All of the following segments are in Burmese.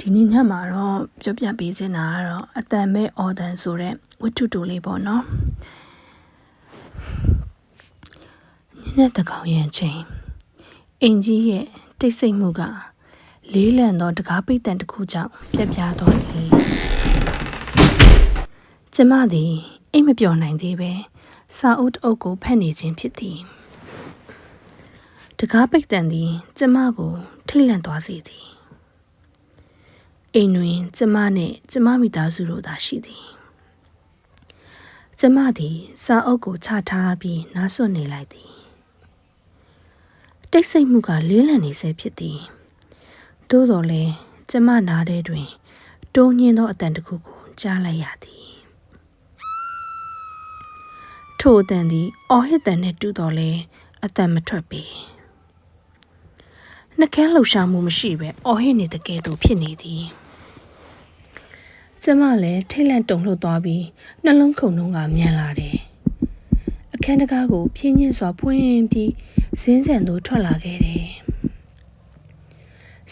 ဒီနေ့ညမှာတော့ပြောပြပေးချင်တာကတော့အတန်မဲ့အော်တန်ဆိုတဲ့ဝတ္ထုတူလေးပေါ့နော်ညနေတကောင်ရဲ့အချိန်အင်ကြီးရဲ့တိတ်ဆိတ်မှုကလေးလံသောတကားပိတ်တန်တစ်ခုကြောင့်ပြက်ပြားတော်သည်ကျမသည်အိမ်မပြောနိုင်သေးပဲစာအုပ်တစ်အုပ်ကိုဖတ်နေခြင်းဖြစ်သည်တကားပိတ်တန်သည် ကျမကိုထိတ်လန့်သွားစေသည် အိမ်တွင် ကျမနှင့် ကျမမိသားစုတို့သာရှိသည်ကျမသည် စာအုပ်ကိုချထားပြီးနားဆွနေလိုက်သည်တိတ်ဆိတ်မှုကလေးလံနေဆဲဖြစ်သည်သို့တော်လည်းကျမနားထဲတွင်တိုးညင်းသောအတန်တစ်ခုကိုကြားလိုက်ရသည်ထိုအတန်သည်အော်ဟစ်တန်နှင့်တူတော်လဲအတန်မထွက်ပေနှကန်းလှူရှာမှုမရှိပဲအော်ဟစ်နေတကယ်သို့ဖြစ်နေသည် ကျမလည်းထိတ်လန့်တုန်လှုပ်သွားပြီးနှလုံးခုန်နှုံးကမြန်လာတယ်အခန်းတကားကိုဖြင်းညင်းစွာဖွင့်ပြီးဇင်းကြံသို့ထွက်လာခဲ့တယ်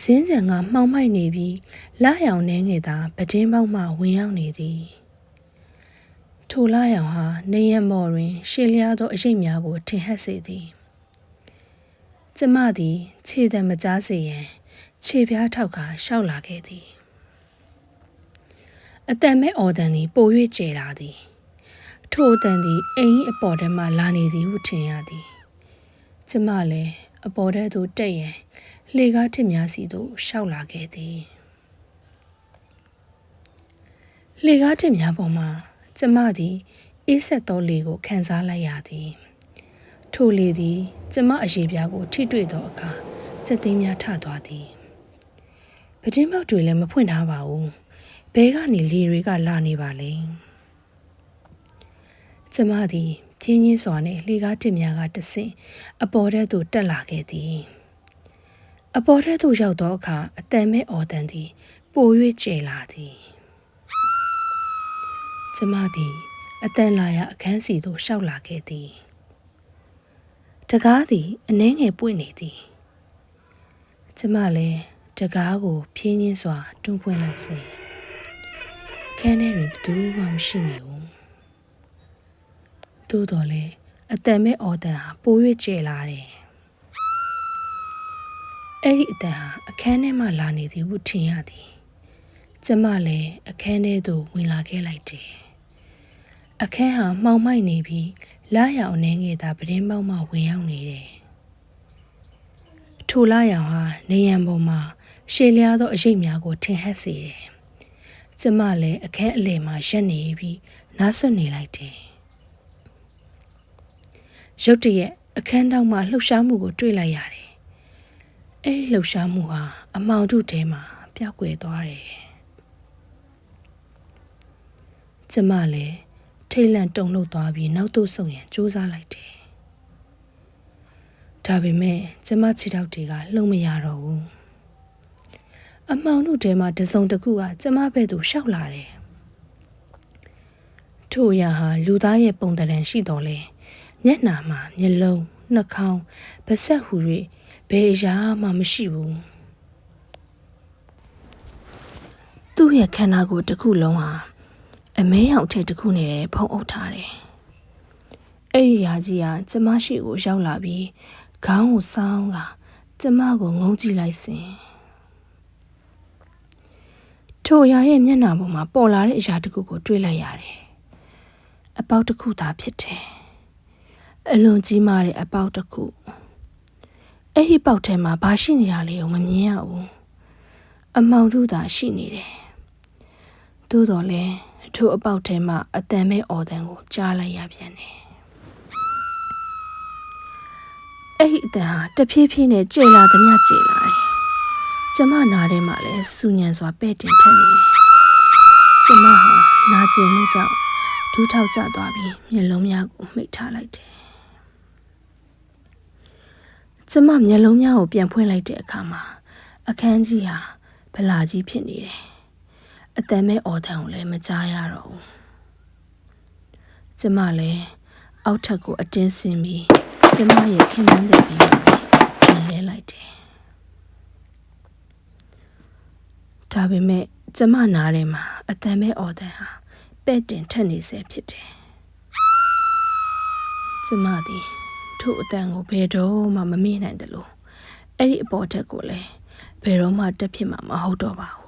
ဇင်းကြံကမှောင်မိုက်နေပြီးလာရောင်နှဲငယ်သာပတင်းပေါက်မှဝင်ရောက်နေသည်ထိုလာရောင်ဟာနေရမော်တွင် ရှေလျားသောအရိပ်များကိုထင်ဟပ်စေသည်ကျမသည် ခြေတံမကြားစေရန်ခြေပြားထောက်ကရှောက်လာခဲ့သည် အတန်မဲ့အော်တန်သည်ပို၍ကျဲလာသည်ထိုအတန်သည်အိမ်အပေါ်ထဲမှလာနေသည်ဟုထင်ရသည်ကျမလည်းအပေါ်ထဲသို့တက်ရန်လှေကားထစ်များစီသို့ရှောက်လာခဲ့သည်လှေကားထစ်များပေါ်မှာကျမသည်အေးဆက်သောလေကိုခံစားလိုက်ရသည်ထိုလေသည် ကျမအရေးပြားကို ထိတွေ့သောအခါစက်သိမ်းများထသွားသည်ပတင်းပေါက်တွေလည်းမဖွင့်ထားပါဘူး ဘဲကနေလေတွေကလာနေပါလေကျမသည်ပြင်းချင်းစွာနှင့်လှေကားတစ်များကတဆင့်အပေါ်ထဲသို့တက်လာခဲ့သည်အပေါ်ထဲသို့ရောက်သောအခါအတန်မဲ့အော်တန်သည်ပို၍ကျဲလာသည်ကျမသည်အတန်လာရအခန်းစီသို့ရှောက်လာခဲ့သည်တကားသည်အနှဲငယ်ပွင့်နေသည်ကျမလည်းတကားကိုဖြင်းချင်းစွာတွန်းပွင့်လိုက်စေ ခန်းထဲတွင်ဘသူမှမရှိနေဘူးသို့တော်လည်းအတန်မဲ့အော်တန်ဟာပို၍ကျဲလာတယ်အဲ့ဒီအတန်ဟာအခန်းထဲမှလာနေသည်ဟုထင်ရသည်ကျမလည်းအခန်းထဲသို့ဝင်လာခဲ့လိုက်တယ်အခန်းဟာမှောင်မိုက်နေပြီးလာရောင်နေငယ်သာပတင်းပေါက်မှဝင်ရောက်နေတယ်ထိုလာရောင်ဟာနေရန်ပေါ်မှာရှေလျားသောအရိပ်များကိုထင်ဟပ်စေတယ် ကျမလည်းအခန်းအလယ်မှာရက်နေပြီးနားဆွနေလိုက်တယ်ရုတ်တရက်အခန်းတောင်မှလှုပ်ရှားမှုကိုတွေ့လိုက်ရတယ်အဲ့လှုပ်ရှားမှုဟာအမောင်တုထဲမှာပျောက်ကွယ်သွားတယ်ကျမလည်းထိတ်လန့်တုန်လှုပ်သွားပြီးနောက်သို့ဆုံရန်ကြိုးစားလိုက်တယ်ဒါပေမဲ့ကျမခြေထောက်တွေကလှုပ်မရတော့ဘူး အမောင်တို့ထဲမှာတစုံတစ်ခုကကျမဘက်သို့ရှောက်လာတယ်ထို့အရာဟာလူသားရဲ့ပုံတံရှိတော်လဲမျက်နာမှာမျက်လုံးနှာခေါင်းပါးစပ်ဟူ၍ဘယ်အရာမှမရှိဘူးသူ့ရဲ့ခန္ဓာကိုယ်တစ်ခုလုံးဟာအမဲရောင်ထက်တစ်ခုနဲ့ဖုံးအုပ်ထားတယ်အဲ့ဒီရာကြီးကကျမရှိကိုရောက်လာပြီးခေါင်းကိုစောင်းကကျမကိုငုံကြည့်လိုက်စဉ် ထိုအရာရဲ့မျက်နှာပေါ်မှာပေါ်လာတဲ့အရာတစ်ခုကိုတွေ့လိုက်ရတယ်။အပေါက်တစ်ခုသာဖြစ်တယ်။အလွန်ကြီးမားတဲ့အပေါက်တစ်ခု။အဲ့ဒီပေါက်ထဲမှာဘာရှိနေတာလဲကိုမမြင်ရဘူး။အမောင်တို့သာရှိနေတယ်။သို့တော်လည်းထိုအပေါက်ထဲမှာအတန်မဲ့အော်တန်ကိုကြားလိုက်ရပြန်တယ်။အဲ့ဒီအတန်ဟာတဖြည်းဖြည်းနဲ့ကျေလာသမျှကျေလာတယ်။ ကျမနာထဲမှာလည်းစူညံစွာပဲ့တင်ထက်နေတယ်။ကျမဟာနာကျင်မှုကြောင့်ဒူးထောက်ကျသွားပြီးမျက်လုံးများကိုမှိတ်ထားလိုက်တယ်။ကျမမျက်လုံးများကိုပြန်ဖွင့်လိုက်တဲ့အခါမှာအခန်းကြီးဟာဗလာကြီးဖြစ်နေတယ်။အတန်မဲ့အော်တန်ကိုလည်းမကြားရတော့ဘူး။ကျမလည်းအောက်ထပ်ကိုအတင်းဆင်းပြီးကျမရဲ့ခင်မန်းတဲ့ပြီးမှပြန်လဲလိုက်တယ် ဒါပေမဲ့ကျမနားထဲမှာအတန်ပဲအော်တန်ဟာပဲ့တင်ထက်နေစေဖြစ်တယ်ကျမသည်ထို့အတန်ကိုဘယ်တော့မှမမေ့နိုင်တယ်လို့အဲ့ဒီအပေါ်တက်ကိုလည်းဘယ်တော့မှတက်ဖြစ်မှာမဟုတ်တော့ပါဘူး